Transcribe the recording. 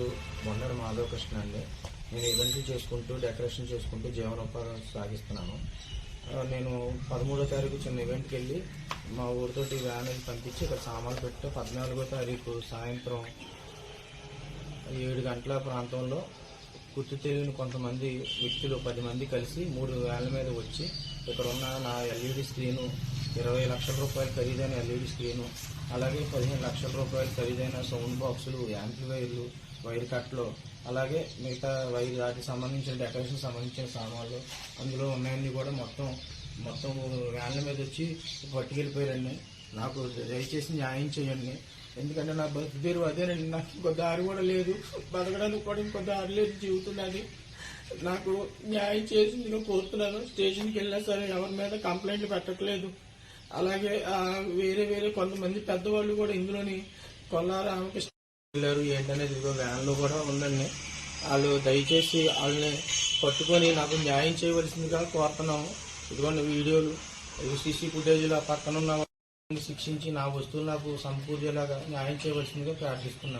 పేరు మొండర మాధవకృష్ణ అండి. నేను ఈవెంట్లు చేసుకుంటూ డెకరేషన్ చేసుకుంటూ జీవనోపాధి సాగిస్తున్నాను. నేను పదమూడో తారీఖు చిన్న ఈవెంట్కి వెళ్ళి మా ఊరితోటి వ్యాన్ అది పంపించి ఇక్కడ సామాన్లు పెట్టి. పద్నాలుగో తారీఖు సాయంత్రం ఏడు గంటల ప్రాంతంలో గుర్తు తెలియని కొంతమంది వ్యక్తులు పది మంది కలిసి మూడు వ్యాన్ల మీద వచ్చి ఇక్కడ ఉన్న నా ఎల్ఈడి స్క్రీను ఇరవై లక్షల రూపాయలు ఖరీదైన ఎల్ఈడి స్క్రీను అలాగే పదిహేను లక్షల రూపాయలు ఖరీదైన సౌండ్ బాక్సులు యాంప్లిఫైర్లు వైర్ కట్లు. అలాగే మిగతా వైర్ వాటికి సంబంధించిన డెకరేషన్ సంబంధించిన సామాన్లు. అందులో ఉన్నాయన్నీ కూడా మొత్తం మొత్తం వ్యాన్ల మీద వచ్చి పట్టుకెళ్ళిపోయారండి. నాకు దయచేసి న్యాయం చేయండి. ఎందుకంటే నా బతుకు పేరు అదేనండి. నాకు ఇంకో దారి కూడా లేదు. బతకడానికి కూడా ఇంకో దారి లేదు జీవితున్నది నాకు న్యాయం చేసిందిగా కోరుతున్నాను. స్టేషన్కి వెళ్ళినా సరే ఎవరి మీద కంప్లైంట్ పెట్టట్లేదు. అలాగే వేరే వేరే కొంతమంది పెద్దవాళ్ళు కూడా ఇందులోని కొల్లా రామకృష్ణ వెళ్ళారు ఏంటనేది ఇదిగో వ్యాన్లో కూడా ఉందండి వాళ్ళు దయచేసి వాళ్ళని పట్టుకొని నాకు న్యాయం చేయవలసిందిగా కోరుతున్నాము. ఇదిగోండి వీడియోలు సీసీ ఫుటేజ్లు ఆ పక్కన ఉన్న శిక్షించి నా వస్తువులు నాకు సమకూర్చేలాగా న్యాయం చేయవలసిందిగా ప్రార్థిస్తున్నాను